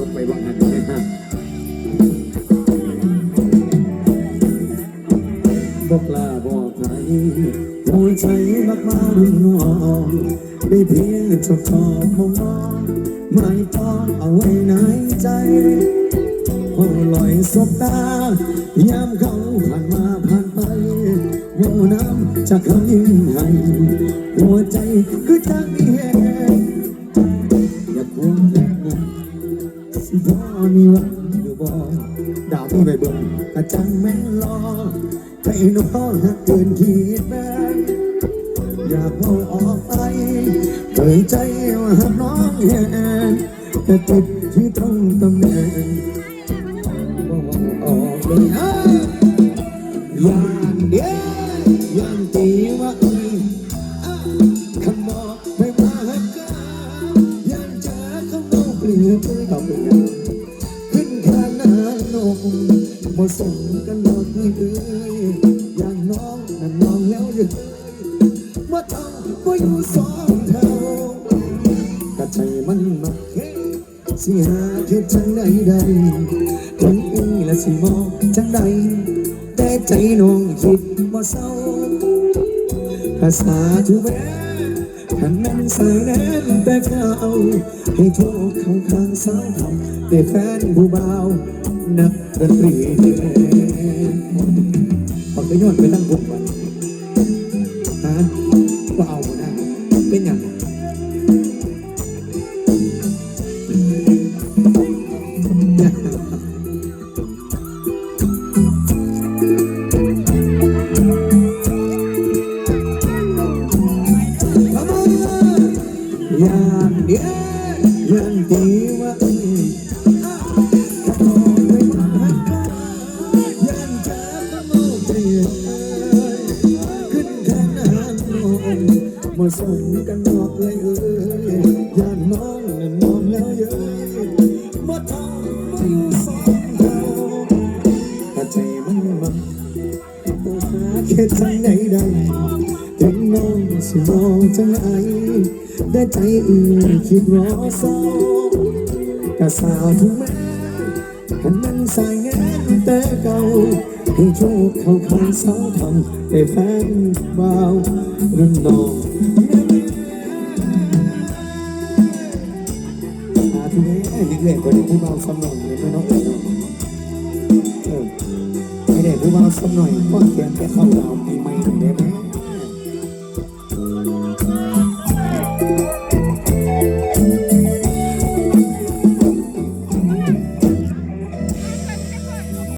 จบไปวังหันเลฮะบอกลาบอกไหนหัวใจมากมารุ่นน้งไม่เพียงจดจ่อมงมองไม่ต้องเอาไว้ในใจโอ้ลอยสบตายามเขาผ่านมาผ่านไปว่าน้ำจะเขายิ้มให้ สิพอมีวังอยู่บ่ดาวที่ไปเบิ่งกระจังแม่นรอใครน้องหักเกินขีดแม่นอยากเอาออกไปเคยใจว่าหักน้องแหงแต่ติดที่ตรงตำแหน่งบ่ออกเลยนะ บอกเปลี่ยนไปต่อไปขึ้นขานานกบ่สมกันหรอกนี่เอ้ยอย่างน้องนั่นน้องแล้วยังว่าต้องว่าอยู่สองเท่ากระใจมันมักเฮ้สิหาเฮ็ดจังใดใดคนอื่นละสิมองจังใดแต่ใจน้องคิดบ่เศร้าภาษาทุแแผ่นนั้นสายแน่นแต่เก่าให้โทษข้าข้างสายทำแต่แฟนผู้บ่าวนักดนตรีปักไปยอดไปตั้งวงวัน ขึ้นแทนอาหารนอนมาส่งกันนอกเลยเอ้ยย่างน้องนั่นน้องแล้วเย้ยมาทำมาอยู่สองเราถ้าใจมันมันโอ้หาแค่ทางไหนได้ถึงน้องสิมองจังไอ ได้ใจอื่นคิดรอสองกะสาวทุกแม่กันนั้นสายงานแต่เก่าให้โชคเขาข้างสาวทำให้แฟนเบาวรุ่นน้องอาทีนี้ยังเล็กกว่าเด็กผู้เบาสำนองเลยไม่น้องเอ๋ยเนาะเอไม่ได้ผู้ว่าสักหน่อยก็เขียนแค่เข้าดาวปีใหม่